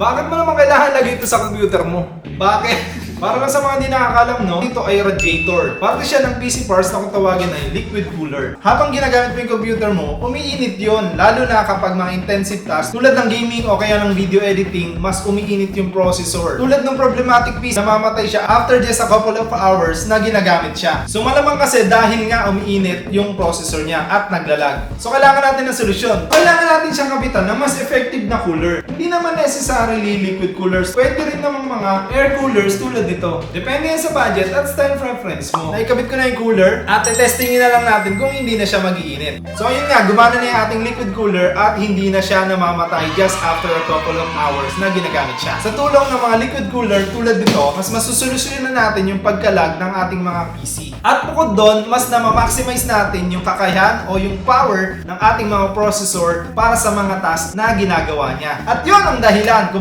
Bakit mo naman kailangan lagay ito sa computer mo? Bakit? Para lang sa mga hindi nakakalam, no? Ito ay radiator. Parte siya ng PC parts na kung tawagin ay liquid cooler. Habang ginagamit mo yung computer mo, umiinit yon Lalo na kapag mga intensive tasks, tulad ng gaming o kaya ng video editing, mas umiinit yung processor. Tulad ng problematic PC, namamatay siya after just a couple of hours na ginagamit siya. So malamang kasi dahil nga umiinit yung processor niya at naglalag. So kailangan natin ng solusyon. Kailangan natin siyang kapitan na mas effective na cooler. Hindi naman necessarily liquid coolers. Pwede rin namang mga air coolers tulad nito. Depende yan sa budget at style preference mo. Naikabit ko na yung cooler at testingin na lang natin kung hindi na siya magiinit. So ayun nga, gumana na yung ating liquid cooler at hindi na siya namamatay just after a couple of hours na ginagamit siya. Sa tulong ng mga liquid cooler tulad nito, mas masusolusyonan na natin yung pagkalag ng ating mga PC. At bukod doon, mas na ma-maximize natin yung kakayahan o yung power ng ating mga processor para sa mga task na ginagawa niya. At yun ang dahilan kung